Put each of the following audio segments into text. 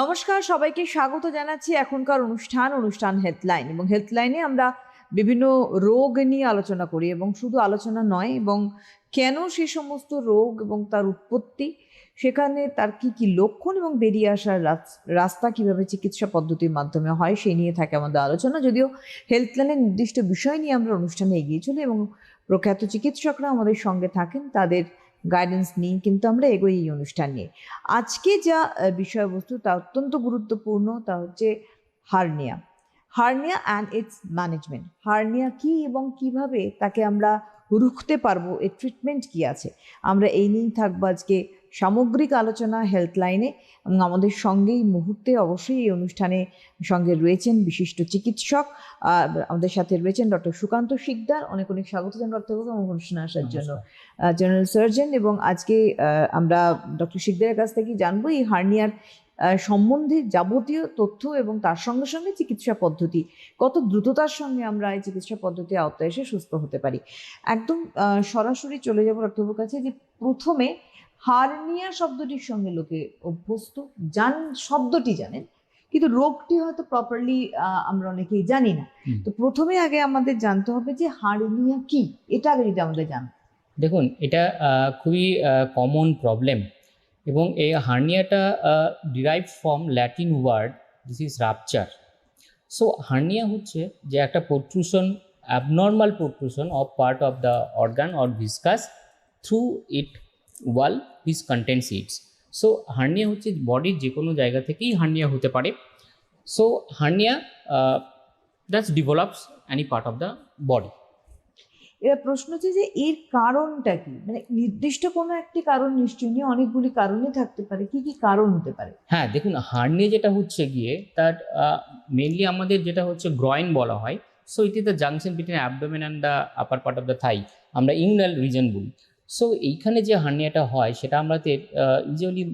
নমস্কার, সবাইকে স্বাগত জানাচ্ছি এখনকার অনুষ্ঠান অনুষ্ঠান হেল্পলাইন এবং হেল্পলাইনে আমরা বিভিন্ন রোগ নিয়ে আলোচনা করি এবং শুধু আলোচনা নয়, এবং কেন সে সমস্ত রোগ এবং তার উৎপত্তি, সেখানে তার কি কি লক্ষণ এবং বেরিয়ে আসার রাস্তা কীভাবে চিকিৎসা পদ্ধতির মাধ্যমে হয় সেই নিয়ে থাকে আমাদের আলোচনা। যদিও হেলথলাইনের নির্দিষ্ট বিষয় নিয়ে আমরা অনুষ্ঠানে এগিয়ে চলি এবং প্রখ্যাত চিকিৎসকরা আমাদের সঙ্গে থাকেন, তাদের গাইডেন্স নিই, কিন্তু আমরা এগোই এই অনুষ্ঠান নিয়ে। আজকে যা বিষয়বস্তু তা অত্যন্ত গুরুত্বপূর্ণ, তা হচ্ছে hernia. Hernia and its management hernia কি এবং কীভাবে তাকে আমরা রুখতে পারব, এর ট্রিটমেন্ট কি আছে? আমরা এই নিয়েই থাকব আজকে সামগ্রিক আলোচনা হেল্পলাইনে এবং আমাদের সঙ্গেই মুহূর্তে অবশ্যই এই অনুষ্ঠানে সঙ্গে রয়েছেন বিশিষ্ট চিকিৎসক আমাদের সাথে রয়েছেন ডক্টর সুকান্ত শিকদার। অনেক অনেক স্বাগত জানাই ডক্টরবাবু আমার অনুষ্ঠানে আসার জন্য। জেনারেল সার্জন এবং আজকে আমরা ডক্টর শিকদারের কাছ থেকে জানব এই হার্নিয়ার সম্বন্ধে যাবতীয় তথ্য এবং তার সঙ্গে সঙ্গে চিকিৎসা পদ্ধতি। কত দ্রুততার সঙ্গে আমরা এই চিকিৎসা পদ্ধতি আওতায় এসে সুস্থ হতে পারি। একদম সরাসরি চলে যাব ডক্টরবাবুর কাছে যে প্রথমে হার্নিয়া শব্দটির সঙ্গে লোকে অভ্যস্ত জান শব্দটি জানেন কিন্তু রোগটি হয়তো প্রপারলি আমরা অনেকেই জানি না। তো প্রথমে আগে আমাদের জানতে হবে যে হার্নিয়া কি? এটা আগে যদি আমাদের জান দেখুন এটা খুবই কমন প্রবলেম এবং এই হার্নিয়াটা derive from Latin word this is rupture so hernia হচ্ছে যে একটা protrusion abnormal protrusion of part of the organ or viscus through it wall his content sits so hernia হচ্ছে বডির যে কোনো জায়গা থেকেই হার্নিয়া হতে পারে। So hernia that's develops any part of the body এবার প্রশ্ন হচ্ছে যে এর কারণটা কি? মানে নির্দিষ্ট কোনো একটি কারণ নিশ্চয়ই নিয়ে অনেকগুলি কারণে থাকতে পারে। কি কি কারণ হতে পারে? হ্যাঁ দেখুন হার্নিয়া যেটা হচ্ছে গিয়ে তার মেনলি আমাদের যেটা হচ্ছে গ্রয়েন বলা হয়। So it is the junction between abdomen and the upper part of the thigh আমরা ইংনাল রিজন বলি। সো এইখানে যে হার্নিয়াটা হয়, সেটা আমাদের ইউজুয়ালি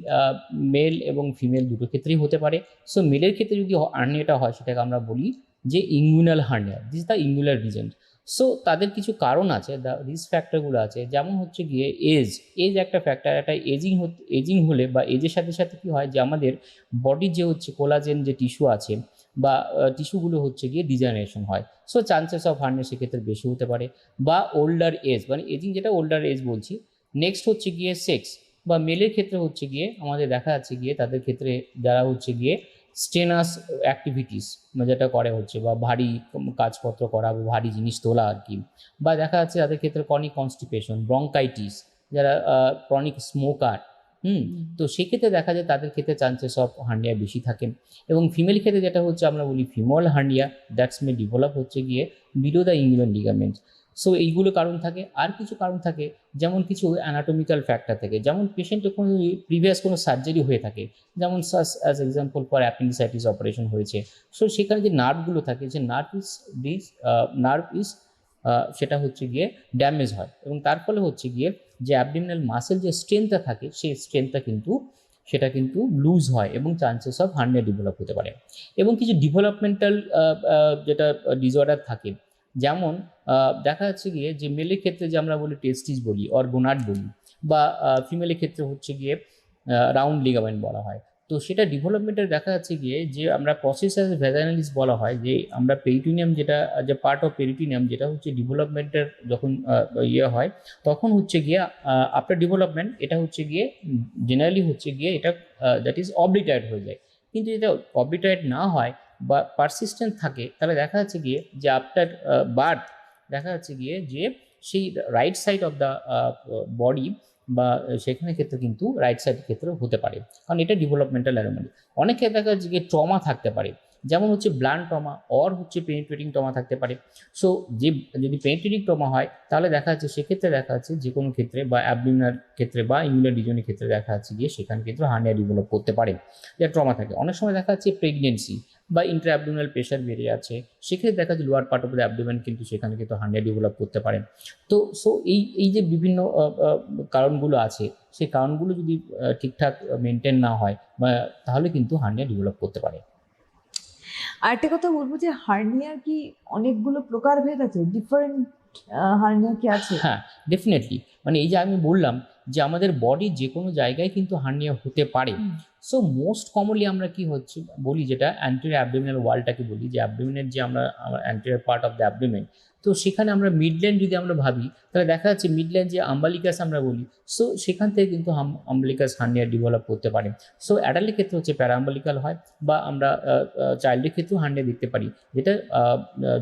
মেল এবং ফিমেল দুটো ক্ষেত্রেই হতে পারে। সো মেলের ক্ষেত্রে যদি হার্নিয়াটা হয়, সেটাকে আমরা বলি যে inguinal hernia this the inguinal region so তাদের কিছু কারণ আছে দ্য রিস্ক ফ্যাক্টরগুলো আছে। যেমন হচ্ছে গিয়ে এজ এজ একটা ফ্যাক্টর একটা এজিং এজিং হলে বা এজের সাথে সাথে কি হয় যে আমাদের বডির যে হচ্ছে কোলাজেন যে টিস্যু আছে বা টিস্যুগুলো হচ্ছে গিয়ে ডিজেনারেশন হয়। সো চান্সেস অফ হার্নিয়া সেক্ষেত্রে বেশি হতে পারে। বা ওল্ডার এজ মানে এজিং যেটা ওল্ডার এজ বলছি নেক্সট হচ্ছে গিয়ে সেক্স বা মেলের ক্ষেত্রে হচ্ছে গিয়ে আমাদের দেখা যাচ্ছে গিয়ে তাদের ক্ষেত্রে যারা হচ্ছে গিয়ে স্টেনাস অ্যাক্টিভিটিস যেটা করে হচ্ছে, বা, ভারী কাজপত্র করা, বা, ভারী জিনিস তোলা আর কি। বা, দেখা যাচ্ছে তাদের ক্ষেত্রে ক্রনিক কনস্টিপেশন ব্রঙ্কাইটিস যারা ক্রনিক স্মোকার হুম তো সেক্ষেত্রে দেখা যায় তাদের ক্ষেত্রে চান্সেস অফ হার্নিয়া বেশি থাকে। এবং ফিমেল ক্ষেত্রে যেটা হচ্ছে আমরা বলি female hernia that's may develop হচ্ছে গিয়ে below the inguinal ligament so এইগুলো কারণ থাকে। আর কিছু কারণ থাকে যেমন কিছু অ্যানাটমিক্যাল ফ্যাক্টর থাকে। যেমন পেশেন্টের কোনো প্রিভিয়াস কোনো সার্জারি হয়ে থাকে। যেমন as example for appendicitis operation হয়েছে। সো সেখানে যে নার্ভগুলো থাকে যে nerve is this nerve is সেটা হচ্ছে গিয়ে ড্যামেজ হয়। এবং তার ফলে হচ্ছে গিয়ে যে অ্যাবডিমিনাল মাসেল যে স্ট্রেংথটা থাকে, সেই স্ট্রেংথটা কিন্তু, সেটা কিন্তু লুজ হয় এবং চান্সেস অফ হার্নিয়া ডেভেলপ হতে পারে। এবং কিছু ডেভেলপমেন্টাল যেটা ডিসঅর্ডার থাকে, যেমন দেখা যাচ্ছে গিয়ে যে মেলের ক্ষেত্রে যে আমরা বলি টেস্টিস বলি অর গোনাট বলি, বা ফিমেলের ক্ষেত্রে হচ্ছে গিয়ে রাউন্ড লিগামেন্ট বলা হয়। তো সেটা ডেভেলপমেন্টের দেখা যাচ্ছে গিয়ে যে আমরা প্রসেস অ্যাজ ভ্যাজানালিস বলা হয় যে আমরা পেরিটিনিয়াম যেটা, যে পার্ট অফ পেরিটিনিয়াম যেটা হচ্ছে ডেভেলপমেন্টের যখন ইয়ে হয়, তখন হচ্ছে গিয়ে আফটার ডেভেলপমেন্ট এটা হচ্ছে গিয়ে জেনারেলি হচ্ছে গিয়ে এটা দ্যাট ইজ অবলিটাইড হয়ে যায়। কিন্তু যদি অবলিটাইড না হয় বা পারসিস্টেন্ট থাকে, তাহলে দেখা যাচ্ছে গিয়ে যে আফটার বার্থ দেখা যাচ্ছে গিয়ে যে সেই right side of the body বা সেখানে ক্ষেত্রে কিন্তু রাইট সাইডের ক্ষেত্রে হতে পারে। কারণ এটা ডেভেলপমেন্টাল অ্যানোমালি অনেক ক্ষেত্রে দেখা যাচ্ছে যে ট্রমা থাকতে পারে। যেমন হচ্ছে ব্লান্ট ট্রমা অর হচ্ছে পেনিট্রেটিং ট্রমা থাকতে পারে। সো যে, যদি পেনিট্রেটিং ট্রমা হয়, তাহলে দেখা যাচ্ছে সেক্ষেত্রে দেখা যাচ্ছে যে কোনো ক্ষেত্রে বা অ্যাবডিমিনার ক্ষেত্রে বা ইমিউনার ডিজনের ক্ষেত্রে দেখা যাচ্ছে গিয়ে সেখানে কিন্তু হার্নিয়া ডেভেলপ করতে পারে। যে ট্রমা থাকে। অনেক সময় দেখা যাচ্ছে প্রেগনেন্সি বা ইন্টার অ্যাবডোমিনাল প্রেশার বেড়ে যাচ্ছে সেক্ষেত্রে দেখা যাচ্ছে lower part of the abdomen কিন্তু সেখানে কিন্তু হার্নিয়া ডেভেলপ করতে পারেন তো সো এই এই যে বিভিন্ন কারণগুলো আছে সেই কারণগুলো যদি ঠিকঠাক মেনটেন না হয় বা তাহলে কিন্তু হার্নিয়া ডেভেলপ করতে পারে। আর একটা কথা বলব যে হার্নিয়ার কি অনেকগুলো প্রকারভেদ আছে? ডিফারেন্ট হার্নিয়া কি আছে? হ্যাঁ ডেফিনেটলি মানে এই যে আমি বললাম যে আমাদের বডি যে কোনো জায়গায় কিন্তু হার্নিয়া হতে পারে। সো মোস্ট কমনলি আমরা কি হচ্ছে বলি যেটা অ্যান্টেরিয়র অ্যাবডোমিনাল ওয়ালটাকে বলি যে অ্যাবডোমিনের যে আমরা anterior part of the abdomen তো সেখানে আমরা মিডল্যান্ড যদি আমরা ভাবি তাহলে দেখা যাচ্ছে মিডল্যান্ড যে আম্বালিকাস আমরা বলি সো সেখান থেকে কিন্তু আম্বালিকাস হার্নিয়া ডেভেলপ করতে পারে। সো অ্যাডাল্টের ক্ষেত্রে হচ্ছে প্যারাম্বালিকাল হয় বা আমরা চাইল্ডের ক্ষেত্রেও হার্নিয়া দেখতে পারি যেটা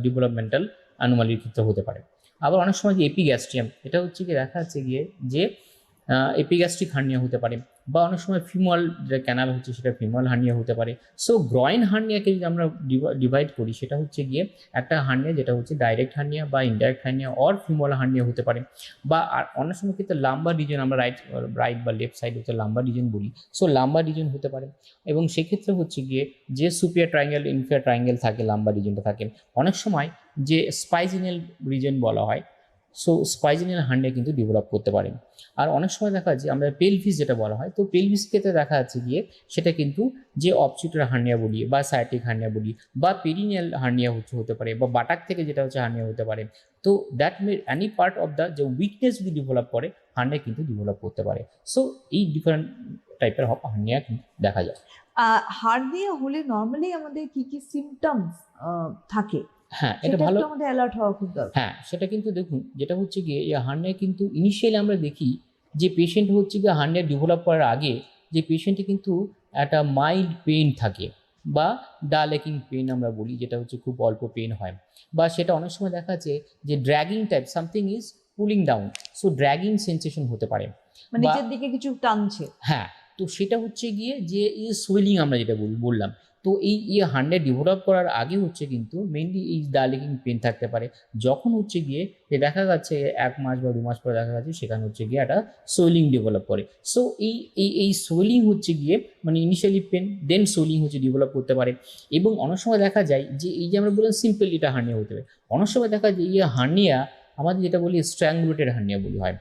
ডেভেলপমেন্টাল অ্যানোমালির ক্ষেত্রে হতে পারে। আবার অনেক সময় যে এপিগ্যাস্ট্রিয়াম এটা হচ্ছে কি দেখা যাচ্ছে গিয়ে যে এপিগ্যাস্ট্রিক হার্নিয়া হতে পারে বা অনেক সময় ফিমল যেটা ক্যানাল হচ্ছে সেটা ফিমল হার্নিয়া হতে পারে। সো গ্রয়েন হার্নিয়াকে যদি আমরা ডিভাইড করি, সেটা হচ্ছে গিয়ে একটা হার্নিয়া যেটা হচ্ছে ডাইরেক্ট হার্নিয়া বা indirect hernia or femoral hernia হতে পারে। বা আর অনেক সময় ক্ষেত্রে লাম্বার রিজন আমরা রাইট রাইট বা লেফট সাইড হচ্ছে লাম্বার রিজন বলি। সো লাম্বার রিজন হতে পারে। এবং সেক্ষেত্রে হচ্ছে গিয়ে যে সুপিয়ার ট্রাইঙ্গেল ইনফিয়ার ট্রাইঙ্গেল থাকে লাম্বার রিজনটা থাকে, অনেক সময় যে স্পাইজিনাল রিজন বলা হয় সো স্পাইজিনাল হার্নিয়া কিন্তু ডেভেলপ করতে পারে আর অনেক সময় দেখা যায় যে আমরা পেলভিস যেটা বলা হয়, তো পেলভিস ক্ষেত্রে দেখা যাচ্ছে গিয়ে সেটা কিন্তু যে অপচিটার হার্নিয়া বলি বা সাইটিক হার্নিয়া বলি বা পেরিনিয়াল হার্নিয়া হচ্ছে, হতে পারে বা বাটাক থেকে যেটা হচ্ছে হার্নিয়া হতে পারে। তো that may any part of the যে উইকনেস যদি ডেভেলপ করে হার্নিয়া কিন্তু ডেভেলপ করতে পারে। সো এই ডিফারেন্ট টাইপের হার্নিয়া দেখা যায়। হার্নিয়া হলে নর্মালি আমাদের কি কি সিমটমস থাকে? হ্যাঁ এটা ভালো আমাদের অ্যালার্ট হওয়া খুব দরকার। হ্যাঁ সেটা কিন্তু দেখুন যেটা হচ্ছে গিয়ে এই হার্নিয়া কিন্তু ইনিশিয়ালি আমরা দেখি যে পেশেন্ট হচ্ছে গিয়ে হার্নিয়া ডেভেলপ করার আগে যে পেশেন্টে কিন্তু একটা মাইল্ড পেইন থাকে বা ডালেকিং পেন আমরা বলি যেটা হচ্ছে খুব অল্প পেন হয়। বা সেটা অনেক সময় দেখা যাচ্ছে যে dragging type something is pulling down so dragging sensation হতে পারে। মানে নিচের দিকে কিছু টানছে। হ্যাঁ তো সেটা হচ্ছে গিয়ে যে সোয়েলিং আমরা যেটা বল- বললাম তো এই ইয়ে হান্ড্রেড ডেভেলপ করার আগে হচ্ছে কিন্তু মেইনলি এই ডালেকিং পেন থাকতে পারে। যখন হচ্ছে গিয়ে যে দেখা যাচ্ছে এক মাস বা দু মাস পরে দেখা যাচ্ছে সেখানে হচ্ছে গিয়ে একটা সোয়েলিং ডেভেলপ করে। সো এই এই এই সোয়েলিং হচ্ছে গিয়ে মানে ইনিশিয়ালি পেন দেন সোয়েলিং হচ্ছে ডেভেলপ করতে পারে। এবং অনেক সময় দেখা যায় যে এই যে আমরা বললাম সিম্পল এটা হার্নিয়া হতে পারে, অনেক সময় দেখা যায় ইয়ে হার্নিয়া আমাদের যেটা বলি স্ট্র্যাঙ্গুলেটেড হার্নিয়া বলি হয়।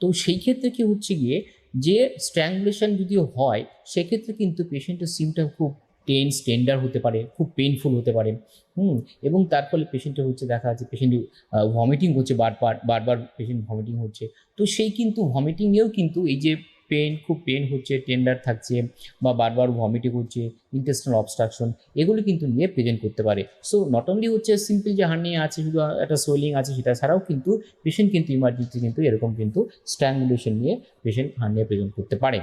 তো সেই ক্ষেত্রে কি হচ্ছে গিয়ে যে স্ট্র্যাঙ্গুলেশন যদি হয়, সেক্ষেত্রে কিন্তু পেশেন্টের সিমটম খুব টেন্স টেন্ডার হতে পারে, খুব পেনফুল হতে পারে, হুম, এবং তার ফলে পেশেন্টের হচ্ছে দেখা যাচ্ছে পেশেন্ট ভমিটিং হচ্ছে বারবার বারবার পেশেন্ট ভমিটিং হচ্ছে। তো সেই কিন্তু ভমিটিংয়েও কিন্তু এই যে পেন খুব পেন হচ্ছে টেন্ডার থাকছে বা বারবার ভমিটিং হচ্ছে ইন্টেস্টাল অবস্ট্রাকশন এগুলো কিন্তু নিয়ে প্রেজেন্ট করতে পারে। সো নট অনলি হচ্ছে সিম্পল যে হার্নিয়া আছে, শুধু একটা সোয়েলিং আছে, সেটা ছাড়াও কিন্তু পেশেন্ট কিন্তু ইমার্জেন্সি কিন্তু এরকম কিন্তু স্ট্র্যাঙ্গুলেশন নিয়ে পেশেন্ট হার্নিয়া প্রেজেন্ট করতে পারে।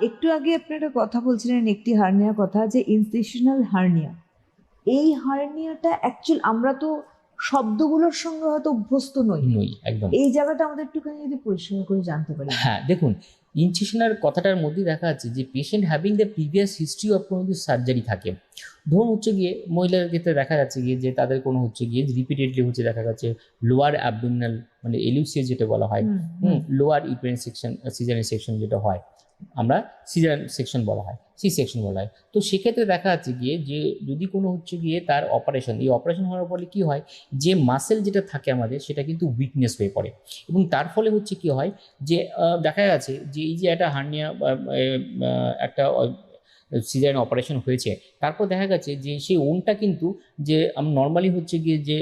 একটু আগে আপনি একটা কথা বলছিলেন একটি হার্নিয়া কথা যে ইনস্টিটিউশনাল হার্নিয়া। এই হার্নিয়াটা অ্যাকচুয়াল আমরা তো শব্দগুলোর সঙ্গে হয়তো অভ্যস্ত নই। নই একদম। এই জায়গাটা আমাদের একটুখানি যদি পরিষ্কার করে জানতে পারি। হ্যাঁ দেখুন ইনসিশনার কথাটার মধ্যে দেখা যাচ্ছে যে patient having the previous history of কোনো সার্জারি থাকে ধরুন হচ্ছে গিয়ে মহিলাদের ক্ষেত্রে দেখা যাচ্ছে গিয়ে যে তাদের কোনো হচ্ছে গিয়ে রিপিটেডলি হচ্ছে দেখা যাচ্ছে লোয়ার অ্যাবডোমিনাল মানে এলিউসিয়া যেটা বলা হয় হুম। Lower uterine section caesarean section যেটা হয়। আমরা সিজার সেকশন বলা হয় সি সেকশন বলা হয়। তো সেক্ষেত্রে দেখা যাচ্ছে গিয়ে যে যদি কোনো হচ্ছে গিয়ে তার অপারেশন এই অপারেশন হওয়ার ফলে কী হয়, যে মাসেল যেটা থাকে আমাদের সেটা কিন্তু উইকনেস হয়ে পড়ে। এবং তার ফলে হচ্ছে কি হয় যে দেখা গেছে যে এই যে একটা হার্নিয়া একটা সিজারিন অপারেশন হয়েছে। তারপর দেখা গেছে যে সেই ওনটা কিন্তু যে নর্মালি হচ্ছে গিয়ে যে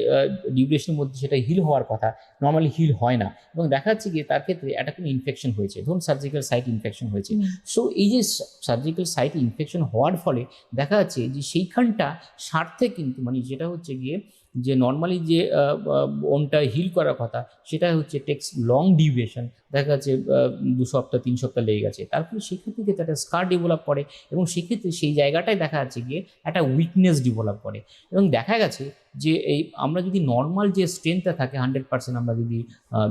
ডিউরেশনের মধ্যে সেটা হিল হওয়ার কথা নর্মালি হিল হয় না। এবং দেখা যাচ্ছে গিয়ে তার ক্ষেত্রে একটা কোনো ইনফেকশন হয়েছে ধরুন সার্জিক্যাল সাইট ইনফেকশন হয়েছে। সো এই যে সার্জিক্যাল সাইট ইনফেকশন হওয়ার ফলে দেখা যাচ্ছে যে সেইখানটা স্বার্থে কিন্তু মানে যেটা হচ্ছে গিয়ে যে নর্মালি যে ওনটা হিল করার কথা সেটা হচ্ছে টেক্স লং ডিউরেশন দেখা যাচ্ছে দু সপ্তাহ, তিন সপ্তাহ লেগে গেছে। তারপরে সেক্ষেত্রে কিন্তু একটা স্কার ডেভেলপ করে এবং সেক্ষেত্রে সেই জায়গাটায় দেখা যাচ্ছে গিয়ে একটা উইকনেস ডেভেলপ করে। এবং দেখা গেছে যে এই, আমরা যদি নর্মাল যে স্ট্রেংথটা থাকে হান্ড্রেড পার্সেন্ট আমরা যদি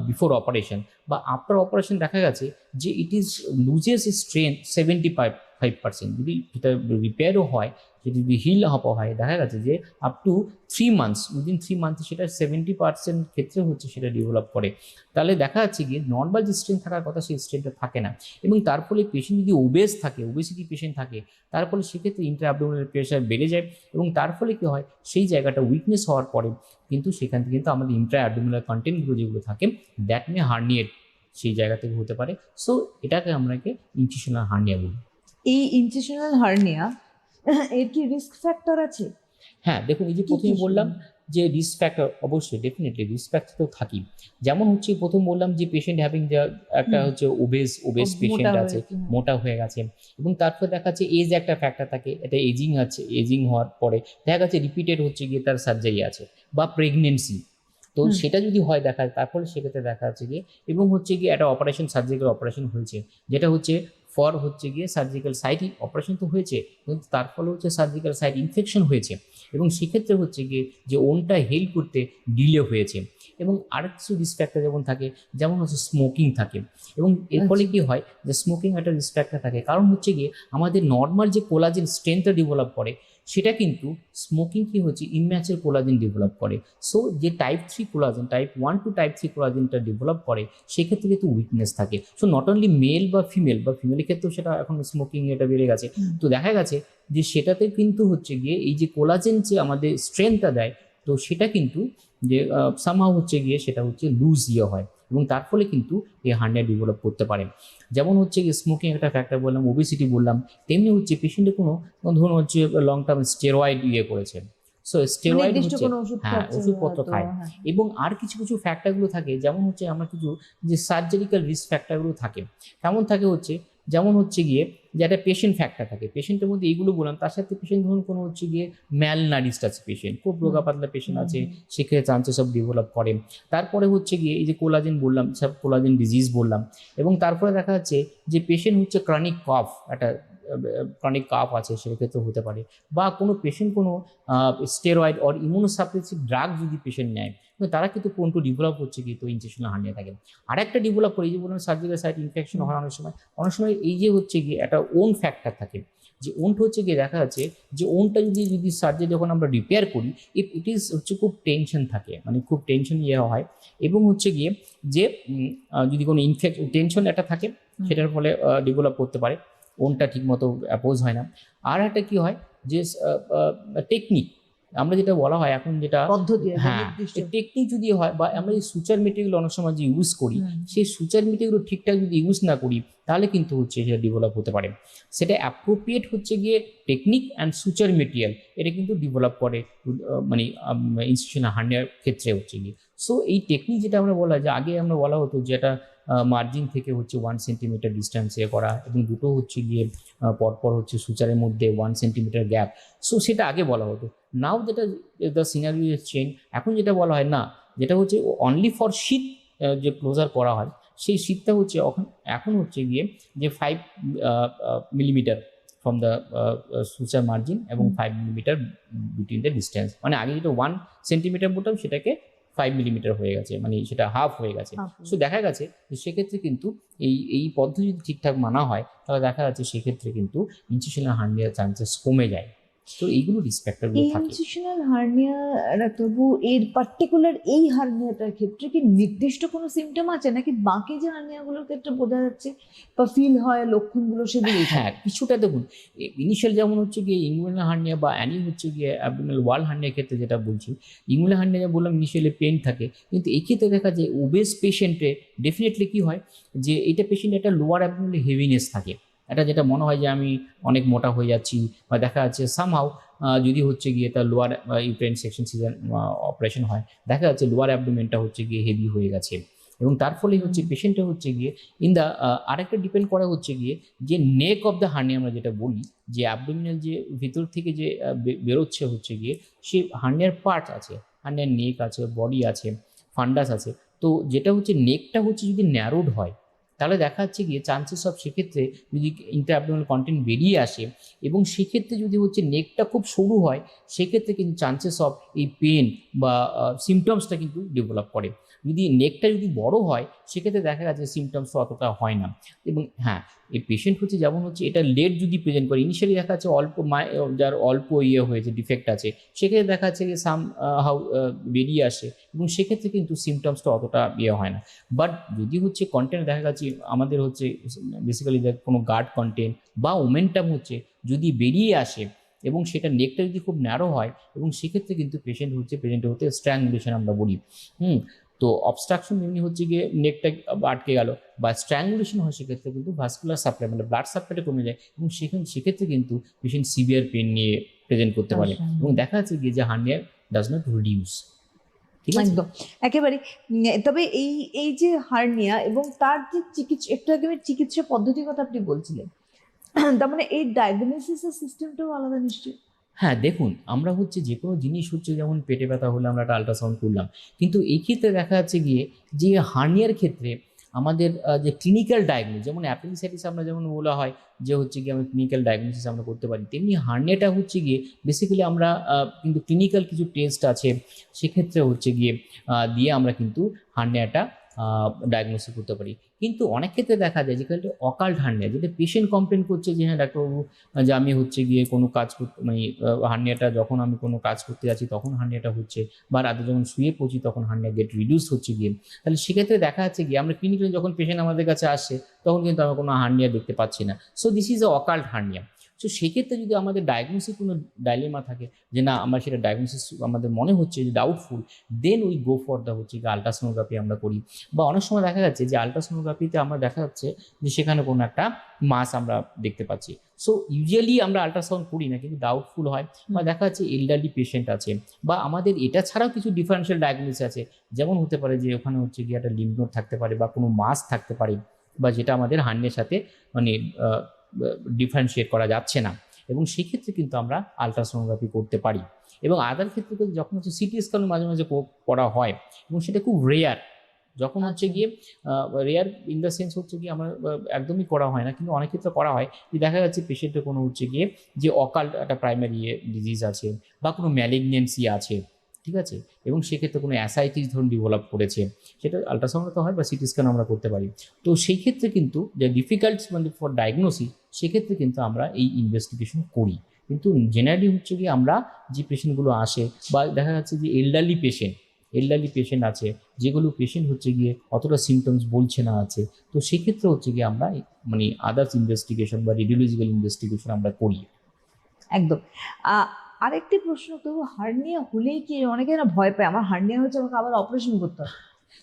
বিফোর অপারেশন বা আফটার অপারেশন দেখা গেছে যে it is loses strength seventy five five percent যদি সেটা রিপেয়ারও হয় যদি হিল হওয়া হয় দেখা গেছে যে up to three months within three মান্থে সেটা সেভেন্টি পার্সেন্ট ক্ষেত্রে হচ্ছে সেটা ডেভেলপ করে। তাহলে দেখা যাচ্ছে গিয়ে নর্মাল যে স্ট্রেংথ থাকার কথা সেই স্ট্রেনটা থাকে না। এবং তার ফলে পেশেন্ট যদি ওবেস থাকে ওবেসিটি পেশেন্ট থাকে, তার ফলে সেক্ষেত্রে ইন্টার অ্যাবডোমিনাল প্রেশার বেড়ে যায় এবং তার ফলে কী হয়, সেই জায়গাটা উইকনেস হওয়ার পরে কিন্তু সেখান থেকে কিন্তু আমাদের ইন্টার অ্যাবডোমিনাল কন্টেন্টগুলো যেগুলো থাকে দ্যাট মে হার্নিয়েট সেই জায়গা থেকে হতে পারে। সো এটাকে আমরাকে ইনস্টিটিউশনাল হার্নিয়া বলি। এই ইনস্টিটিউশনাল হার্নিয়া এর কি রিস্ক ফ্যাক্টর আছে? হ্যাঁ দেখুন এই যে প্রথমে বললাম যে রিস্ক ফ্যাক্টর অবশ্যই ডেফিনেটলি রিস্ক ফ্যাক্টর তো থাকি যেমন হচ্ছে প্রথম বললাম যে পেশেন্ট হ্যাভিং যে একটা হচ্ছে ওবেস ওবেস পেশেন্ট আছে। মোটা হয়ে গেছে। এবং তারপর দেখা যাচ্ছে এজ একটা ফ্যাক্টর থাকে এটা এজিং আছে এজিং হওয়ার পরে দেখা যাচ্ছে রিপিটেড হচ্ছে গিয়ে তার সার্জারি আছে বা প্রেগনেন্সি তো সেটা যদি হয় দেখা যায় তারপরে সেক্ষেত্রে দেখা যাচ্ছে গিয়ে এবং হচ্ছে গিয়ে একটা অপারেশন সার্জিক্যাল অপারেশন হয়েছে যেটা হচ্ছে ফর হচ্ছে গিয়ে সার্জিক্যাল সাইট অপারেশন তো হয়েছে কিন্তু তার ফলে হচ্ছে সার্জিক্যাল সাইট ইনফেকশন হয়েছে এবং সেক্ষেত্রে হচ্ছে গিয়ে যে ওনটা হেল করতে ডিলে হয়েছে এবং আর কিছু রিস্ক ফ্যাক্টর যেমন থাকে যেমন হচ্ছে স্মোকিং থাকে এবং এর ফলে কী হয় যে স্মোকিং একটা রিস্ক ফ্যাক্টর থাকে। কারণ হচ্ছে গিয়ে আমাদের নর্মাল যে কোলাজেন স্ট্রেংথটা ডেভেলপ করে সেটা কিন্তু স্মোকিং কি হচ্ছে ইম্যাচের কোলাজেন ডেভেলপ করে। সো যে type three collagen type one two type three কোলাজেনটা develop করে সেক্ষেত্রে কিন্তু উইকনেস থাকে। সো নট অনলি মেল বা ফিমেল বা ফিমেলের ক্ষেত্রেও সেটা এখন স্মোকিং এটা বেড়ে গেছে। তো দেখা গেছে যে সেটাতে কিন্তু হচ্ছে গিয়ে এই যে কোলাজেন যে আমাদের স্ট্রেংথটা দেয় তো সেটা কিন্তু যে সামহাও হচ্ছে গিয়ে সেটা হচ্ছে লুজ ইয়ে হয়। এবং তার ফলে কিন্তু এই হার্নিয়া ডেভেলপ করতে পারে যেমন হচ্ছে স্মোকিং একটা ফ্যাক্টর বললাম ওবিসিটি বললাম তেমনি হচ্ছে পেশেন্টে কোনো ধরুন হচ্ছে লং টার্ম স্টেরয়েড ইয়ে করেছে সো স্টেরয়েড হচ্ছে হ্যাঁ, ওষুধপত্র খায়। হ্যাঁ। এবং আর কিছু কিছু ফ্যাক্টরগুলো থাকে যেমন হচ্ছে আমরা কিছু যে সার্জারিক্যাল রিস্ক ফ্যাক্টরগুলো থাকে কেমন থাকে হচ্ছে যেমন হচ্ছে গিয়ে যে একটা পেশেন্ট ফ্যাক্টর থাকে। পেশেন্টের মধ্যে এইগুলো বললাম তার সাথে পেশেন্ট ধরুন কোনো হচ্ছে গিয়ে ম্যাল নারিস্ট আছে পেশেন্ট খুব রোগা পাতলা পেশেন্ট আছে সেক্ষেত্রে চান্সেস অফ ডেভেলপ করে। তারপরে হচ্ছে গিয়ে এই যে কোলাজেন বললাম সব কোলাজেন ডিজিজ বললাম এবং তারপরে দেখা যাচ্ছে যে পেশেন্ট হচ্ছে ক্রনিক কফ একটা ক্রনিক কাফ আছে সেক্ষেত্রে হতে পারে। বা কোনো পেশেন্ট কোনো স্টেরয়েড অর ইমিউনোসাপ্রেসিভ ড্রাগ যদি পেশেন্ট নেয় তো তারা কিন্তু কোন টু ডেভেলপ হচ্ছে কিন্তু ইনজেকশনাল হার্নিয়া থাকে। আর একটা ডেভেলপ করে এই যে বললাম সার্জিক্যাল সাইট ইনফেকশন হয় অনেক সময়। অনেক সময় এই যে হচ্ছে গিয়ে একটা ওন ফ্যাক্টর থাকে। যে ওনটা হচ্ছে গিয়ে দেখা যাচ্ছে যে ওনটা যদি যদি সার্জারি যখন আমরা রিপেয়ার করি ইফ ইট ইজ হচ্ছে খুব টেনশন থাকে মানে খুব টেনশন ইয়ে হয়। এবং হচ্ছে গিয়ে যে যদি কোনো ইনফেক্ট টেনশন একটা থাকে সেটার ফলে ডেভেলপ করতে পারে। ওনটা ঠিকমতো অ্যাপোজ হয় না। আর একটা কি হয় যে টেকনিক আমরা যেটা বলা হয় এখন যেটা পদ্ধতি হ্যাঁ টেকনিক যদি হয় বা আমরা যে সুচার মেটেরিয়াল অনেক সময় যে ইউজ করি সেই সুচার মেটেরিয়াল ঠিকঠাক যদি ইউজ না করি তাহলে কিন্তু হচ্ছে সেটা ডেভেলপ হতে পারে। সেটা অ্যাপ্রোপ্রিয়েট হচ্ছে গিয়ে টেকনিক অ্যান্ড সুচার মেটেরিয়াল এটা কিন্তু ডেভেলপ করে মানে ইনস্টিটিউশনাল হার্নিয়ার ক্ষেত্রে হচ্ছে গিয়ে। সো এই টেকনিক যেটা আমরা বলা যে আগে আমরা বলা হতো যে যেটা মার্জিন থেকে হচ্ছে ওয়ান সেন্টিমিটার ডিস্টেন্সে করা এবং দুটো হচ্ছে গিয়ে পরপর হচ্ছে সুচারের মধ্যে ওয়ান সেন্টিমিটার গ্যাপ সো সেটা আগে বলা হতো। নাও যেটা দ্য সিনারি চেঞ্জ এখন যেটা বলা হয় না যেটা হচ্ছে অনলি ফর শীত যে ক্লোজার করা হয় সেই শীতটা হচ্ছে এখন এখন হচ্ছে গিয়ে যে five millimetre from the suture margin এবং five millimetre between the distance মানে আগে যেটা ওয়ান সেন্টিমিটার বলতাম সেটাকে ফাইভ মিলিমিটার হয়ে গেছে মানে সেটা হাফ হয়ে গেছে। সো দেখা গেছে যে সেক্ষেত্রে কিন্তু এই এই পদ্ধতি যদি ঠিকঠাক মানা হয় তাহলে দেখা যাচ্ছে সেক্ষেত্রে কিন্তু ইনসিশনাল হার্নিয়ার চান্সেস কমে যায়। তো এইগুলো রিসপেক্টরগুলো থাকে। ইনসিশনাল হার্নিয়া ডাক্তারবাবু এর পার্টিকুলার এই হার্নিয়াটার ক্ষেত্রে কি নির্দিষ্ট কোনো সিমটম আছে? নাকি বাকি যে হার্নিয়াগুলোর ক্ষেত্রে বোঝা যাচ্ছে বা ফিল হয় লক্ষণগুলো সেগুলো হ্যাঁ কিছুটা দেখুন ইনিশিয়াল যেমন হচ্ছে গিয়ে ইংগুলার হার্নিয়া বা অ্যানি হচ্ছে গিয়ে অ্যাবডোমিনাল ওয়াল হার্নিয়ার ক্ষেত্রে যেটা বলছি ইংগুলার হার্নিয়া বললাম ইনিশিয়ালি পেন থাকে। কিন্তু এই ক্ষেত্রে দেখা যায় ওবেস পেশেন্টে ডেফিনেটলি কি হয়? যে এটা পেশেন্ট একটা লোয়ার অ্যাবডোমিনাল হেভিনেস থাকে। এটা যেটা মনে হয় যে আমি অনেক মোটা হয়ে যাচ্ছি বা দেখা যাচ্ছে সামহাও যদি হচ্ছে গিয়ে তার lower uterine section caesarean operation হয়, দেখা যাচ্ছে লোয়ার অ্যাবডোমেনটা হচ্ছে গিয়ে হেভি হয়ে গেছে। এবং তার ফলে হচ্ছে পেশেন্টটা হচ্ছে গিয়ে ইন দ্য আরেকটা ডিপেন্ড করা হচ্ছে গিয়ে যে নেক অফ দ্য হার্নিয়া আমরা যেটা বলি, যে অ্যাবডোমিনাল যে ভিতর থেকে যে বেরোচ্ছে হচ্ছে গিয়ে, সে হার্নিয়ার পার্ট আছে হার্নিয়ার নেক আছে বডি আছে ফান্ডাস আছে। তো যেটা হচ্ছে নেকটা হচ্ছে যদি ন্যারোড হয় তাহলে দেখা যাচ্ছে গিয়ে চান্সেস অফ সেক্ষেত্রে যদি ইন্টারঅ্যাবডোমিনাল কন্টেন্ট বেরিয়ে আসে এবং সেক্ষেত্রে যদি হচ্ছে নেকটা খুব সরু হয়, সেক্ষেত্রে কিন্তু চান্সেস অফ এই পেন বা সিমটমসটা কিন্তু ডেভেলপ করে। যদি নেকটা যদি বড় হয়, সেক্ষেত্রে দেখা যাচ্ছে সিমটমস অতটা হয় না। এবং হ্যাঁ এই পেশেন্ট হচ্ছে যেমন হচ্ছে এটা লেট যদি প্রেজেন্ট করে ইনিশিয়ালি দেখা যাচ্ছে অল্প যার অল্প ইয়ে হয়েছে ডিফেক্ট আছে, সেক্ষেত্রে দেখা যাচ্ছে যে সাম হাউ বেরিয়ে আসে এবং সেক্ষেত্রে কিন্তু সিমটমসটা অতটা ইয়ে হয় না। বাট যদি হচ্ছে কন্টেন্ট দেখা যাচ্ছে, আমাদের হচ্ছে বেসিক্যালি কোনো গার্ড কন্টেন্ট বা ওমেন্টাম হচ্ছে, যদি বেরিয়ে আসে এবং সেটা নেকটা যদি খুব ন্যারো হয়, এবং সেক্ষেত্রে কিন্তু পেশেন্ট হচ্ছে পেশেন্ট হতে স্ট্র্যাঙ্গুলেশন আমরা বলি। হুম তো অবস্ট্রাকশন এমনি হচ্ছে গিয়ে নেকটা আটকে গেল বা স্ট্র্যাঙ্গুলেশন হয় সেক্ষেত্রে কিন্তু ভাস্কুলার সাপ্লাই মানে ব্লাড সাপ্লাইটা কমে যায় এবং সেখানে সেক্ষেত্রে কিন্তু পেশেন্ট সিভিয়ার পেন নিয়ে প্রেজেন্ট করতে পারে আচ্ছা। এবং দেখা যাচ্ছে গিয়ে যে হার্নিয়ার ডাজ নট রিডিউস ঠিক আছে? একদম। একেবারে তবে এই এই যে হার্নিয়া এবং তার যে চিকিৎসা একটু আগে চিকিৎসা পদ্ধতির কথা আপনি বলছিলেন। তার মানে এই ডায়াগনোসিসের সিস্টেমটাও আলাদা নিশ্চয়ই। হ্যাঁ দেখুন, আমরা হচ্ছে যে কোনো জিনিস হচ্ছে যেমন পেটে ব্যথা হলে, আমরা একটা আল্ট্রাসাউন্ড করলাম। কিন্তু এই ক্ষেত্রে দেখা যাচ্ছে গিয়ে যে হার্নিয়ার ক্ষেত্রে আমাদের যে ক্লিনিক্যাল ডায়াগনোস যেমন অ্যাপেন্ডিসাইটিস আমরা যেমন বলা হয়, যে হচ্ছে গিয়ে আমরা ক্লিনিক্যাল ডায়াগনোসিস আমরা করতে পারি, তেমনি হার্নিয়াটা হচ্ছে গিয়ে বেসিক্যালি আমরা কিন্তু ক্লিনিক্যাল কিছু টেস্ট আছে, সেক্ষেত্রে হচ্ছে গিয়ে দিয়ে আমরা কিন্তু হার্নিয়াটা ডায়াগনোসিস করতে পারি। কিন্তু অনেক ক্ষেত্রে দেখা যায় যেখানে অকাল্ট হার্নিয়া যেটা পেশেন্ট কমপ্লেন করছে যে হ্যাঁ ডাক্তারবাবু, যে আমি হচ্ছে গিয়ে কোনো কাজ করতে মানে হার্নিয়াটা যখন আমি কোনো কাজ করতে যাচ্ছি তখন হার্নিয়াটা হচ্ছে, বা রাতে যখন শুয়ে পড়ছি তখন হার্নিয়া গেট রিডিউস হচ্ছে গিয়ে। তাহলে সেক্ষেত্রে দেখা যাচ্ছে গিয়ে আমরা ক্লিনিক্যালি যখন পেশেন্ট আমাদের কাছে আসে, তখন কিন্তু আমরা কোনো হার্নিয়া দেখতে পাচ্ছি না। So this is uh occult hernia. So সেক্ষেত্রে যদি আমাদের ডায়াগনোসিস কোনো ডাইলেমা থাকে, যে না, আমার সেটা ডায়াগনোসিস আমাদের মনে হচ্ছে যে doubtful then we go for the হচ্ছে গিয়ে আলট্রাসোনোগ্রাফি আমরা করি। বা অনেক সময় দেখা যাচ্ছে যে আলট্রাসোনোগ্রাফিতে আমরা দেখা যাচ্ছে যে সেখানে কোনো একটা মাস আমরা দেখতে পাচ্ছি। সো ইউজুয়ালি আমরা আলট্রাসাউন্ড করি না, কিন্তু ডাউটফুল হয়। বা দেখা যাচ্ছে এল্ডারলি পেশেন্ট আছে। বা আমাদের এটা ছাড়াও কিছু ডিফারেন্সিয়াল ডায়াগনোসিস আছে। যেমন হতে পারে যে ওখানে হচ্ছে গিয়ে একটা লিম্ফনোড থাকতে পারে বা কোনো মাস থাকতে পারে, বা যেটা আমাদের হার্নের সাথে মানে ডিফারেন্সিয়েট করা যাচ্ছে না। এবং সেক্ষেত্রে কিন্তু আমরা আলট্রাসোনোগ্রাফি করতে পারি। এবং আদার ক্ষেত্রে যখন হচ্ছে সিটি স্ক্যান মাঝে মাঝে করা হয় এবং সেটা খুব রেয়ার যখন হচ্ছে গিয়ে রেয়ার ইন দ্য সেন্স হচ্ছে গিয়ে আমরা একদমই করা হয় না কিন্তু অনেক ক্ষেত্রে করা হয়। যে দেখা যাচ্ছে পেশেন্টের কোনো হচ্ছে গিয়ে যে অকাল একটা প্রাইমারি ডিজিজ আছে বা কোনো ম্যালিগনেন্সি আছে ঠিক আছে? এবং সেক্ষেত্রে কোনো অ্যাসাইটিস ধরুন ডেভেলপ করেছে, সেটা আলট্রাসাউন্ড তো হয় বা সিটি স্ক্যান আমরা করতে পারি। তো সেই ক্ষেত্রে কিন্তু যে ডিফিকাল্ট মানে ফর ডায়াগনোসিস সেক্ষেত্রে কিন্তু আমরা এই ইনভেস্টিগেশন করি। কিন্তু জেনারেলি হচ্ছে কি আমরা যে পেশেন্টগুলো আসে বা দেখা যাচ্ছে যে এল্ডারলি পেশেন্ট এল্ডারলি পেশেন্ট আছে, যেগুলো পেশেন্ট হচ্ছে গিয়ে অতটা সিমটমস বলছে না আছে, তো সেক্ষেত্রে হচ্ছে গিয়ে আমরা মানে আদার্স ইনভেস্টিগেশন বা রেডিওলজিক্যাল ইনভেস্টিগেশন আমরা করি। একদম। আরেকটি প্রশ্ন তো হার্নিয়া হলেই কি অনেকে না ভয় পায়? আমার হার্নিয়া হচ্ছে আমাকে আবার অপারেশন করতে হবে।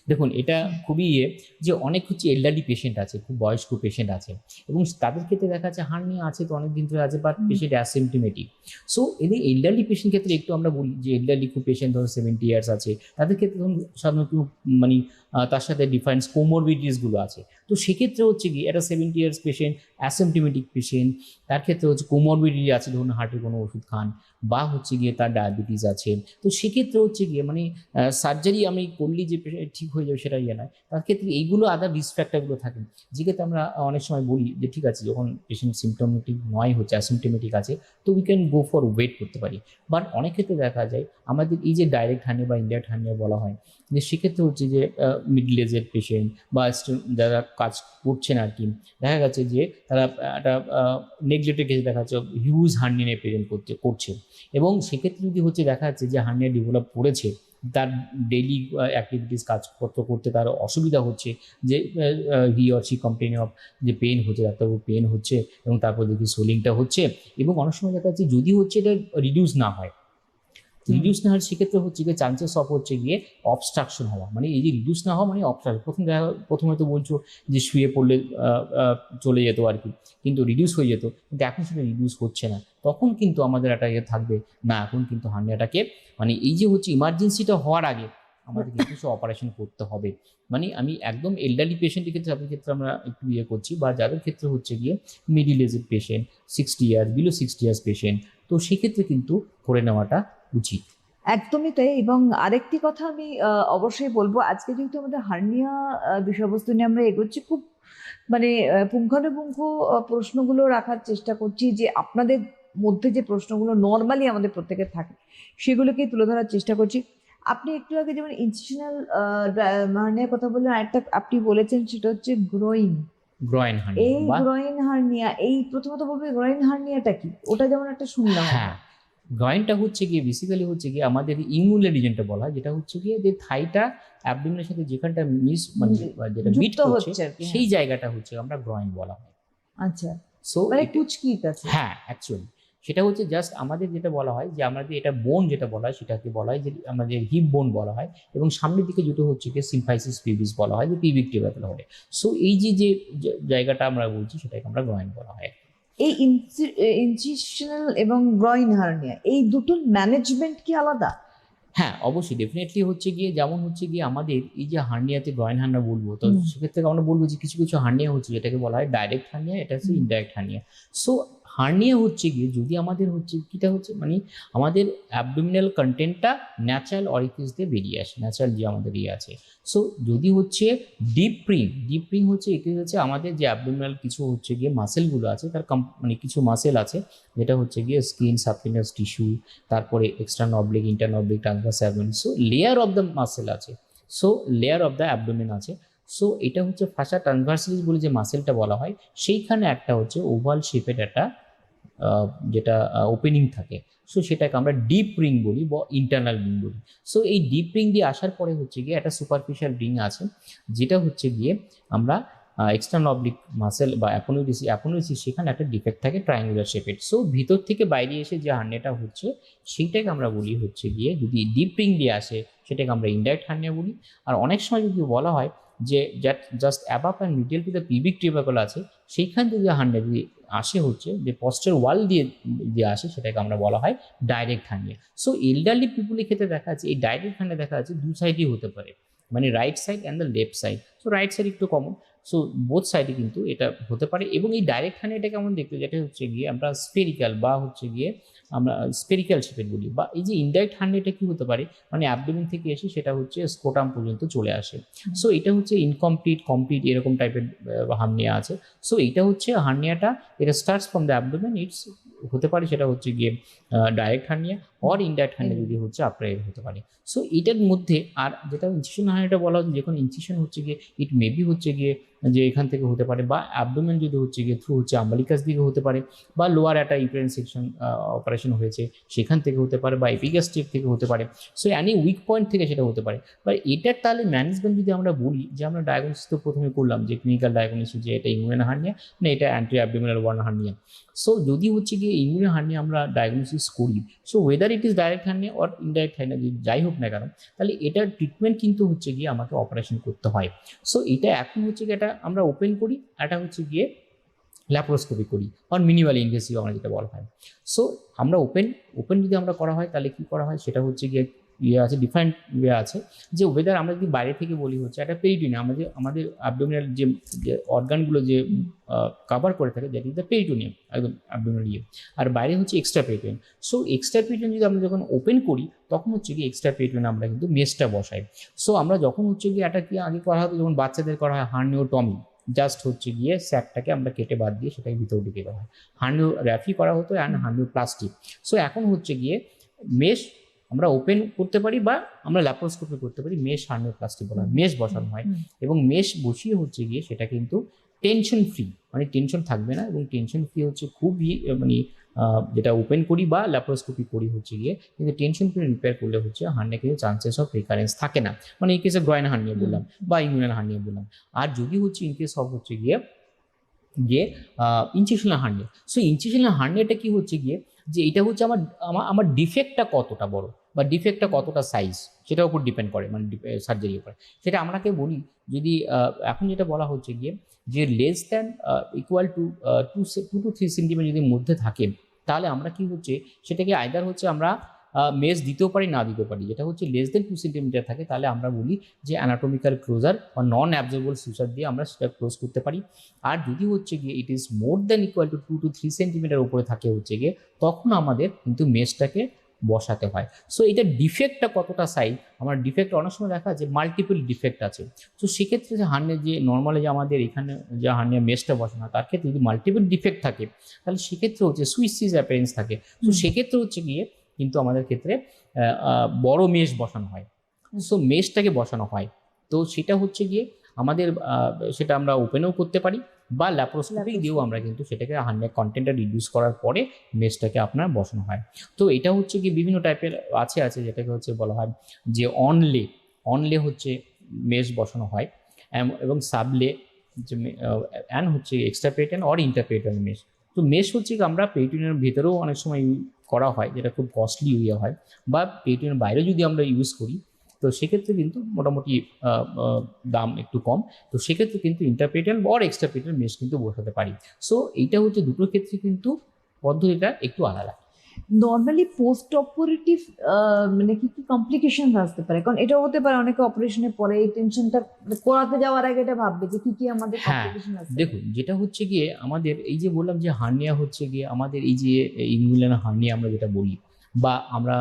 দেখুন এটা খুবই ইয়ে যে অনেক হচ্ছে এল্ডারলি পেশেন্ট আছে খুব বয়স্ক পেশেন্ট আছে এবং তাদের ক্ষেত্রে দেখা যাচ্ছে হার্নিয়া আছে তো অনেক দিন ধরে আছে বাট পেশেন্ট অ্যাসিমটোমেটিক সো এদের এল্ডারলি পেশেন্ট ক্ষেত্রে একটু আমরা বলি যে এল্ডারলি খুব পেশেন্ট ধরুন সেভেন্টি ইয়ার্স আছে তাদের ক্ষেত্রে ধরুন সাধারণত মানে তার সাথে ডিফারেন্স কোমরবিডিসগুলো আছে। তো সেক্ষেত্রে হচ্ছে কি একটা seventy years patient asymptomatic patient তার ক্ষেত্রে হচ্ছে কোমরবিডি আছে, ধরুন হার্টের কোনো ওষুধ খান, বা হচ্ছে গিয়ে তার ডায়াবেটিস আছে। তো সেক্ষেত্রে হচ্ছে গিয়ে মানে সার্জারি আমি করলি যে ঠিক হয়ে যাবে সেটা ইয়ে নয়। তার ক্ষেত্রে এইগুলো আদার রিস্ক ফ্যাক্টরগুলো থাকে। যেক্ষেত্রে আমরা অনেক সময় বলি যে, ঠিক আছে, যখন পেশেন্ট সিমটমেটিক নয় হচ্ছে অ্যাসিমটোমেটিক আছে, তো we can go for wait করতে পারি। বাট অনেক ক্ষেত্রে দেখা যায়, আমাদের এই যে ডাইরেক্ট হার্নিয়া বা ইন্ডিয়াট হার্নিয়া বলা হয়, যে সেক্ষেত্রে হচ্ছে যে মিডল এজের পেশেন্ট বা যারা কাজ করছেন আর কি দেখা গেছে যে তারা একটা নেগলেক্টেড কেসে দেখা যাচ্ছে হিউজ হার্নিয়া নিয়ে প্রেজেন্ট করতে, করছে এবং সেক্ষেত্রে যদি হচ্ছে দেখা যাচ্ছে যে হার্নিয়া ডেভেলপ করেছে, তার ডেইলি অ্যাক্টিভিটিস কাজপত্র করতে তার অসুবিধা হচ্ছে যে he or she complain of যে পেন হচ্ছে ডাক্তারবাবু পেন হচ্ছে এবং তারপর দেখি সোলিংটা হচ্ছে এবং অনেক সময় দেখা যাচ্ছে যদি হচ্ছে এটা রিডিউস না হয়। রিডিউস না হয় সেক্ষেত্রে হচ্ছে গিয়ে চান্সেস অফ হচ্ছে গিয়ে অবস্ট্রাকশন হওয়া। মানে এই যে রিডিউস না হওয়া মানে অবস্ট্রাকশন প্রথম দেখা প্রথমে তো বলছো যে শুয়ে পড়লে চলে যেত আর কি। কিন্তু রিডিউস হয়ে যেত। কিন্তু এখন সেটা রিডিউস হচ্ছে না। তখন কিন্তু আমাদের একটা ইয়ে থাকবে। না এখন কিন্তু হার্নিয়াটাকে মানে এই যে হচ্ছে ইমার্জেন্সিটা হওয়ার আগে আমাদের কিছু অপারেশন করতে হবে। মানে আমি একদম এল্ডারলি পেশেন্টের ক্ষেত্রে তাদের ক্ষেত্রে আমরা একটু ইয়ে করছি বা যাদের ক্ষেত্রে হচ্ছে গিয়ে মিডিল এজের patient sixty years below sixty years patient তো সেক্ষেত্রে কিন্তু করে নেওয়াটা উচিত একদমই তাই এবং আরেকটি কথা আমি অবশ্যই বলব আজকে যেহেতু আমাদের হার্নিয়া বিষয়বস্তু নিয়ে আমরা এগোচ্ছি খুব মানে পুঙ্খানুপুঙ্খ প্রশ্নগুলো রাখার চেষ্টা করছি যে আপনাদের মধ্যে যে প্রশ্নগুলো নর্মালি আমাদের প্রত্যেকের থাকে সেগুলোকেই তুলে ধরার চেষ্টা করছি। আপনি একটু আগে যেমন ইনস্টিটিউশনাল হার্নিয়ার কথা বললেন আরেকটা আপনি বলেছেন সেটা হচ্ছে গ্রোইন গ্রয়েন এই হার্নিয়া বা? গ্রোইন হার্নিয়া এই প্রথমত বলব গ্রোইন হার্নিয়াটা কি? ওটা যেমন একটা শুনলাম হ্যাঁ গ্রয়েনটা হচ্ছে গিয়ে বেসিক্যালি হচ্ছে গিয়ে আমাদের ইঙ্গুলার রিজনটা বলা হয় যেটা হচ্ছে গিয়ে যে থাইটা অ্যাবডোমেনের সাথে যেখানটা মিস মানে যেটা মিট হচ্ছে সেই জায়গাটা হচ্ছে আমরা গ্রয়েন বলা হয়। আচ্ছা সো মানে কুচকিত আছে হ্যাঁ অ্যাকচুয়ালি সেটা হচ্ছে জাস্ট আমাদের যেটা বলা হয় যে আমাদের এটা বোন যেটা বলা হয় সেটাকে বলা হয় যে আমাদের হিপ বোন বলা হয় এবং সামনের দিকে যেটা হচ্ছে কি সিম্পাইসিস পিভিস বলা হয় যে পিভিক টিবাকল হয় সো এই যে যে জায়গাটা আমরা বলছি সেটাকে আমরা গ্রয়েন বলা হয়। এই ইনস্টিটিউশনাল এবং গ্রয়েন হার্নিয়া এই দুটোর ম্যানেজমেন্ট কি আলাদা? হ্যাঁ অবশ্যই ডেফিনেটলি হচ্ছে গিয়ে যেমন হচ্ছে গিয়ে আমাদের এই যে হার্নিয়াতে গ্রয়েন হার্নিয়া বলব তো সেক্ষেত্রে আমরা বলব যে কিছু কিছু হার্নিয়া হচ্ছে যেটাকে বলা হয় ডাইরেক্ট হার্নিয়া এটা হচ্ছে ইনডাইরেক্ট হার্নিয়া সো হার্নিয়া হচ্ছে গিয়ে, যদি আমাদের হচ্ছে কিটা হচ্ছে মানে আমাদের অ্যাবডোমিনাল কন্টেন্টটা ন্যাচারাল অরিফিস দিয়ে বেরিয়ে আসে ন্যাচারাল যে আমাদের ইয়ে আছে। সো যদি হচ্ছে ডিপ প্রিং ডিপ প্রিং হচ্ছে এটি হচ্ছে আমাদের যে অ্যাবডোমিনাল কিছু হচ্ছে গিয়ে মাসেলগুলো আছে, তার কম মানে কিছু মাসেল আছে, যেটা হচ্ছে গিয়ে স্কিন সাবকিনাস টিস্যু তারপরে external oblique internal oblique transverse abdomen so layer of the muscle আছে। So layer of the abdomen আছে। সো এটা হচ্ছে ফাঁসা ট্রান্সভার্সালিস বলে যে মাসেলটা বলা হয়, সেইখানে একটা হচ্ছে ওভাল শেপের একটা যেটা ওপেনিং থাকে। সো সেটাকে আমরা ডিপ রিং বলি বা ইন্টারনাল রিং বলি। সো এই ডিপ রিং দিয়ে আসার পরে হচ্ছে গিয়ে একটা সুপারফিশিয়াল রিং আছে, যেটা হচ্ছে গিয়ে আমরা এক্সটার্নাল অবলিক মাসেল বা অ্যাপোনোডিসি অ্যাপোনোডিসি সেখানে একটা ডিফেক্ট থাকে ট্রায়াঙ্গুলার শেপের সো ভিতর থেকে বাইরে এসে যে হার্নিয়াটা হচ্ছে, সেইটাকে আমরা বলি হচ্ছে গিয়ে যদি ডিপ রিং দিয়ে আসে, সেটাকে আমরা ইনডাইরেক্ট হার্নিয়া বলি। আর অনেক সময় যদি বলা হয় যে just above and medial to the pubic tubercle আছে, সেইখান থেকে হার্নিয়া যদি আসে হচ্ছে যে পোস্টের ওয়াল দিয়ে দিয়ে আসে, সেটাকে আমরা বলা হয় ডাইরেক্ট হার্নিয়া সো এল্ডারলি পিপুলের ক্ষেত্রে দেখা যাচ্ছে, এই ডাইরেক্ট হ্যান্ডে দেখা যাচ্ছে দু সাইডই হতে পারে। মানে right side and the left side so right side একটু কমন সো বোথ সাইডে কিন্তু এটা হতে পারে এবং এই ডাইরেক্ট হানি এটা কেমন দেখতে যেটা হচ্ছে গিয়ে আমরা স্পেরিক্যাল বা হচ্ছে গিয়ে আমরা স্পেরিক্যাল শেপের বলি বা এই যে ইনডাইরেক্ট হান্ডি এটা কি হতে পারে? মানে অ্যাবডোমেন থেকে এসে সেটা হচ্ছে স্কোটাম পর্যন্ত চলে আসে। সো এটা হচ্ছে ইনকমপ্লিট কমপ্লিট এরকম টাইপের হার্নিয়া আছে। সো এটা হচ্ছে হার্নিয়াটা এটা starts from the abdomen it's হতে পারে সেটা হচ্ছে গিয়ে direct hernia or indirect hernia যদি হচ্ছে আপনার এর হতে পারে। সো এটার মধ্যে আর যেটা ইনসিশন হার্নিয়াটা বলা হচ্ছে যখন ইনসিশন হচ্ছে গিয়ে ইট মেবি হচ্ছে গিয়ে যে এখান থেকে হতে পারে বা অ্যাবডোমেন যদি হচ্ছে গিয়ে থ্রু হচ্ছে আম্বালিকাস দিকে হতে পারে বা লোয়ার একটা ইউক্রেন সেকশন অপারেশন হয়েছে সেখান থেকে হতে পারে বা এপিগাস্টিক থেকে হতে পারে। সো অ্যানি উইক পয়েন্ট থেকে সেটা হতে পারে। বা এটার তাহলে ম্যানেজমেন্ট যদি আমরা বলি যে আমরা ডায়াগনোসিস তো প্রথমে করলাম যে ক্লিনিক্যাল ডায়াগনোসিস যে এটা ইমিউন হার্নিয়া না এটা anti abdominal one hernia so যদি হচ্ছে গিয়ে ইমিউন হার্নিয়া আমরা ডায়াগনোসিস করি so whether it is direct হ্যান্ডে or indirect হ্যান্ডে যদি যাই হোক না কেন, তাহলে এটার ট্রিটমেন্ট কিন্তু হচ্ছে গিয়ে আমাকে অপারেশন করতে হয়। সো এটা এখন হচ্ছে গিয়ে এটা আমরা ওপেন করি এটা হচ্ছে গিয়ে ল্যাপ্রোস্কোপি করি অর মিনিমাল ইনভেসিভ আমরা যেটা বলা হয়। সো আমরা ওপেন ওপেন যদি আমরা করা হয়, তাহলে কি করা হয়? সেটা হচ্ছে গিয়ে ইয়ে আছে ডিফারেন্ট ইয়ে আছে, যে ওয়েদার আমরা যদি বাইরে থেকে বলি হচ্ছে, একটা পেরিটোনিয়াম আমাদের আমাদের অ্যাবডোমিনাল যে অর্গানগুলো যে কাভার করে থাকে দ্যাট ইজ দ্য পেরিটোনিয়াম একদম অ্যাবডোমিনাল ইয়ে। আর বাইরে হচ্ছে extra peritoneum so extra peritoneum যদি আমরা যখন ওপেন করি, তখন হচ্ছে কি এক্সট্রা পেরিটোনিয়াম আমরা কিন্তু মেসটা বসাই। সো আমরা যখন হচ্ছে গিয়ে একটা কি আগে করা হতো, যখন বাচ্চাদের করা হয় হার্নিওটমি জাস্ট হচ্ছে গিয়ে স্যাকটাকে আমরা কেটে বাদ দিয়ে সেটাকে ভিতরে ঢুকে দেওয়া হয়। হার্নিও র্যাফি করা হতো অ্যান্ড হার্নিও প্লাস্টিক সো এখন হচ্ছে গিয়ে মেশ আমরা ওপেন করতে পারি বা আমরা ল্যাপ্রোস্কোপি করতে পারি মেশ হার্নিও প্লাস্টিক বলা হয় মেশ বসানো হয়। এবং মেশ বসিয়ে হচ্ছে গিয়ে সেটা কিন্তু টেনশন ফ্রি মানে টেনশন থাকবে না এবং টেনশন ফ্রি হচ্ছে খুবই মানে যেটা ওপেন করি বা ল্যাপ্রোস্কোপি করি হচ্ছে গিয়ে কিন্তু টেনশন ফ্রি রিপেয়ার করলে হচ্ছে হার্নে কিন্তু চান্সেস অফ রিকারেন্স থাকে না। মানে এই কেসে গ্রয়না হার্নিয়া বললাম বা ইমিউনাল হার্নিয়া বললাম। আর যদি হচ্ছে ইন কেস অফ হচ্ছে গিয়ে যে ইনচিশনাল হার্নিয়া সো ইনচিশনাল হার্নিয়াটা কি হচ্ছে গিয়ে যে এটা হচ্ছে আমার আমার ডিফেক্টটা কতটা বড়? বা ডিফেক্টটা কতটা সাইজ সেটার উপর ডিপেন্ড করে মানে সার্জারির উপরে। সেটা আমরাকে বলি, যদি এখন যেটা বলা হচ্ছে গিয়ে যে less than equal to two to two three centimetre যদি মধ্যে থাকে, তাহলে আমরা কি হচ্ছে, সেটাকে আইদার হচ্ছে আমরা মেজ দিতেও পারি, না দিতেও পারি। যেটা হচ্ছে লেস দেন টু সেন্টিমিটার থাকে, তাহলে আমরা বলি যে অ্যানাটমিক্যাল ক্লোজার বা নন অ্যাবজর্বল সুচার দিয়ে আমরা সেটা ক্লোজ করতে পারি। আর যদি হচ্ছে গিয়ে it is more than equal to two to three centimetre উপরে থাকে হচ্ছে গিয়ে, তখন আমাদের কিন্তু মেজটাকে বসাতে হয়। সো এটা ডিফেক্টটা কতটা সাইজ আমার ডিফেক্ট অনেক সময় দেখা যায় মাল্টিপল ডিফেক্ট আছে। তো সেক্ষেত্রে যে হার্নের যে নর্মালি যে আমাদের এখানে যে হার্নের মেসটা বসানো হয়, তার ক্ষেত্রে যদি মাল্টিপল ডিফেক্ট থাকে তাহলে সেক্ষেত্রে হচ্ছে সুইচ সিজ অ্যাপারেন্স থাকে। তো হুম। সেক্ষেত্রে হচ্ছে গিয়ে কিন্তু আমাদের ক্ষেত্রে বড় মেশ বসানো হয়। সো মেশটাকে বসানো হয়। তো সেটা হচ্ছে গিয়ে আমাদের সেটা আমরা ওপেনও করতে পারি। বা ল্যাপ্রোস্কোপিক দিয়েও আমরা কিন্তু সেটাকে হান্ড্রেড কন্টেন্টটা রিডিউস করার পরে মেশটাকে আপনার বসানো হয়। তো এটা হচ্ছে কি বিভিন্ন টাইপের আছে আছে যেটাকে হচ্ছে বলা হয় যে অনলে অনলে হচ্ছে মেশ বসানো হয় এবং সাবলে যে অ্যান হচ্ছে এক্সট্রা পেটেন অর ইন্টারপেটেন মেশ তো মেশ হচ্ছে কি আমরা পেটিনের ভেতরেও অনেক সময় করা হয় যেটা খুব কস্টলি ইয়ে হয়। বা পেটিনের বাইরে যদি আমরা ইউজ করি তো সেক্ষেত্রে কিন্তু মোটামুটি দাম একটু কম। তো সেক্ষেত্রে কিন্তু ইন্টারপ্রেটেন অর এক্সট্রা পেটেন মেশ কিন্তু বসাতে পারি। সো এইটা হচ্ছে দুটোর ক্ষেত্রে কিন্তু পদ্ধতিটা একটু আলাদা। নর্মালি পোস্ট অপারেটিভ মানে কি কি কমপ্লিকেশন আসতে পারে। কারণ এটা হতে পারে অনেকে অপারেশনের পরে এই টেনশনটা করাতে যাওয়ার আগে এটা ভাববে যে কি কি আমাদের হ্যাঁ, কমপ্লিকেশন আছে দেখুন যেটা হচ্ছে গিয়ে আমাদের এই যে বললাম যে হার্নিয়া হচ্ছে গিয়ে আমাদের এই যে ইনগুলার হার্নিয়া আমরা যেটা বলি বা আমরা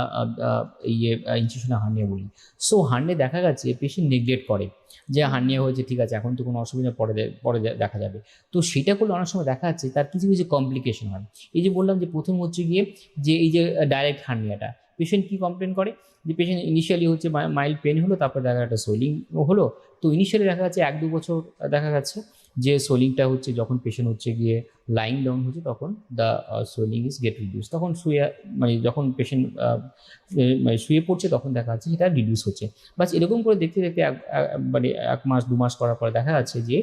ইয়ে এই হার্নিয়া বলি। সো, হার্নিয়া দেখা গেছে, পেশেন্ট নেগলেক্ট করে যে হার্নিয়া হয়েছে, ঠিক আছে, এখন তো কোনো অসুবিধা পরে পরে দেখা যাবে। তো সেটা করলে অনেক সময় দেখা যাচ্ছে, তার কিছু কিছু কমপ্লিকেশন হয়। এই যে বললাম যে, প্রথম হচ্ছে গিয়ে যে, এই যে ডাইরেক্ট হার্নিয়াটা, পেশেন্ট কি কমপ্লেন করে? যে, পেশেন্ট ইনিশিয়ালি হচ্ছে মাইল্ড পেন হলো, তারপর দেখা একটা সোয়েলিং হলো। তো ইনিশিয়ালি দেখা যাচ্ছে এক, দু বছর দেখা যাচ্ছে যে সোলিংটা হচ্ছে, যখন পেশেন্ট হচ্ছে গিয়ে লাইং ডাউন হচ্ছে, তখন the swelling is get reduce তখন শুয়ে মানে যখন পেশেন্ট মানে শুয়ে পড়ছে, তখন দেখা যাচ্ছে সেটা রিডিউস হচ্ছে। বাস এরকম করে দেখতে দেখতে মানে এক মাস, দু মাস করার পর দেখা যাচ্ছে যে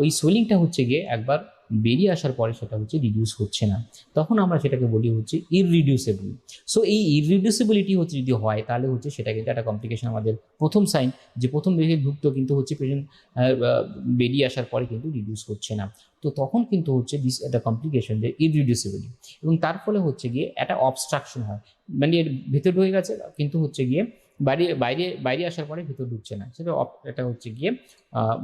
ওই সোলিংটা হচ্ছে গিয়ে একবার বেরিয়ে আসার পরে সেটা হচ্ছে রিডিউস হচ্ছে না। তখন আমরা সেটাকে বলি হচ্ছে ইররিডিউসেবল সো এই ইররিডিউসিবিলিটি হচ্ছে যদি হয়, তাহলে হচ্ছে সেটা কিন্তু একটা কমপ্লিকেশন আমাদের প্রথম সাইন যে প্রথম দেখে ঢুকতো কিন্তু হচ্ছে পেশেন্ট বেরিয়ে আসার পরে কিন্তু রিডিউস হচ্ছে না। তো তখন কিন্তু হচ্ছে দিস একটা কমপ্লিকেশন যে ইররিডিউসিবিলিটি এবং তার ফলে হচ্ছে গিয়ে একটা অবস্ট্রাকশন হয়। মানে এর ভেতর ঢুকে গেছে, কিন্তু হচ্ছে গিয়ে বাইরে বাইরে বাইরে আসার পরে ভেতর ঢুকছে না। সেটা এটা হচ্ছে গিয়ে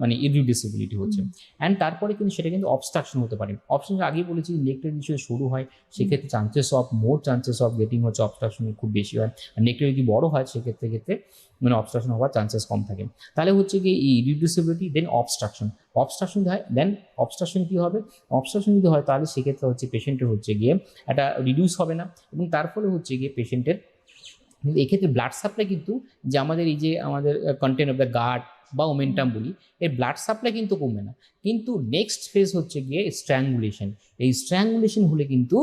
মানে ইররিডিউসিবিলিটি হচ্ছে। অ্যান্ড তারপরে কিন্তু সেটা কিন্তু অবস্ট্রাকশন হতে পারে। অবস্ট্রাকশন আগেই বলেছি নেকটা যদি শুরু হয়, সেক্ষেত্রে chances of more chances of getting হচ্ছে অবস্ট্রাকশন খুব বেশি হয়। আর নেকটা যদি বড় হয়, সেক্ষেত্রে, ক্ষেত্রে মানে অবস্ট্রাকশন হওয়ার চান্সেস কম থাকে। তাহলে হচ্ছে এই ইরিডিউসিবিলিটি দেন অবস্ট্রাকশন অবস্ট্রাকশন হয় দেন অবস্ট্রাকশন কী হবে? অবস্ট্রাকশন যদি হয়, তাহলে সেক্ষেত্রে হচ্ছে পেশেন্টের হচ্ছে গিয়ে একটা রিডিউস হবে না। এবং তার ফলে হচ্ছে গিয়ে পেশেন্টের কিন্তু এক্ষেত্রে ব্লাড সাপ্লাই কিন্তু যে আমাদের এই যে আমাদের কন্টেন্ট অফ দ্য গার্ড বা ওমেন্টাম বলি এর ব্লাড সাপ্লাই কিন্তু কমবে না। কিন্তু নেক্সট ফেজ হচ্ছে গিয়ে স্ট্র্যাঙ্গুলেশন এই স্ট্র্যাঙ্গুলেশন হলে কিন্তু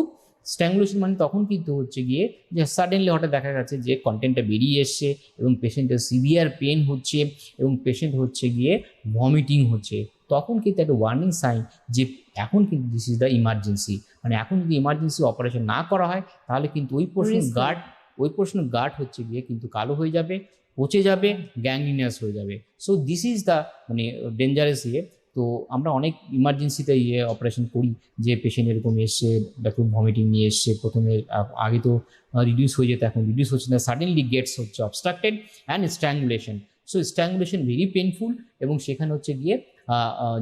স্ট্র্যাঙ্গুলেশন মানে তখন কিন্তু হচ্ছে গিয়ে যে সাডেনলি হঠাৎ দেখা গেছে যে কন্টেন্টটা বেরিয়ে এসছে এবং পেশেন্টের সিভিয়ার পেন হচ্ছে এবং পেশেন্ট হচ্ছে গিয়ে ভমিটিং হচ্ছে। তখন কিন্তু একটা ওয়ার্নিং সাইন যে এখন কিন্তু দিস ইজ দ্য ইমার্জেন্সি মানে এখন যদি ইমার্জেন্সি অপারেশন না করা হয় তাহলে কিন্তু ওই পোর্শন গার্ড ওই প্রশ্ন গার্ড হচ্ছে গিয়ে কিন্তু কালো হয়ে যাবে, পচে যাবে গ্যাংলিনিয়াস হয়ে যাবে। সো দিস ইজ দ্য মানে ডেঞ্জারাস ইয়ে। তো, আমরা অনেক ইমার্জেন্সিতে ইয়ে অপারেশন করি, যে পেশেন্ট এরকম এসছে খুব ভমিটিং নিয়ে এসছে, প্রথমে আগে তো রিডিউস হয়ে যেত, এখন রিডিউস হচ্ছে না। সাডেনলি গেটস হচ্ছে obstructed and strangulation so strangulation very painful এবং সেখানে হচ্ছে গিয়ে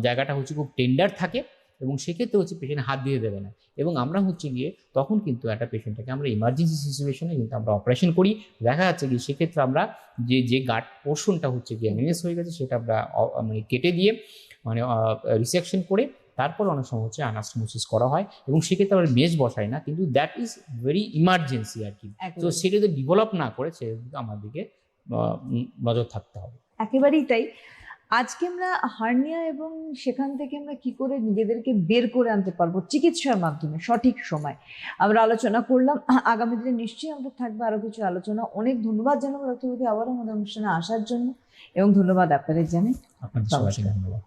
জায়গাটা হচ্ছে খুব টেন্ডার থাকে। এবং সেক্ষেত্রে হচ্ছে পেশেন্ট হাত দিয়ে দেবে না। এবং আমরা হচ্ছে গিয়ে তখন কিন্তু একটা পেশেন্টটাকে আমরা ইমার্জেন্সি সিচুয়েশনে কিন্তু আমরা অপারেশন করি। দেখা যাচ্ছে কি সেক্ষেত্রে আমরা যে যে গার্ড পোর্শনটা হচ্ছে গিয়ে অ্যামিনেস হয়ে গেছে সেটা আমরা মানে কেটে দিয়ে মানে রিসেকশন করে তারপর অনেক সময় হচ্ছে আনাস্টোমোসিস করা হয় এবং সেক্ষেত্রে আমরা মেজ বসাই না। কিন্তু দ্যাট ইজ ভেরি ইমার্জেন্সি আর কি। তো সেটা যদি ডেভেলপ না করে সেদিকে আমাদেরকে নজর থাকতে হবে। একেবারেই তাই। আজকে আমরা হার্নিয়া এবং সেখান থেকে আমরা কি করে নিজেদেরকে বের করে আনতে পারব চিকিৎসার মাধ্যমে সঠিক সময়? আমরা আলোচনা করলাম। আগামী দিনে নিশ্চয়ই আমরা থাকবে আরও কিছু আলোচনা। অনেক ধন্যবাদ জানাব রক্তবতী আবার আমাদের অনুষ্ঠানে আসার জন্য এবং ধন্যবাদ আপনাদের জানে ধন্যবাদ।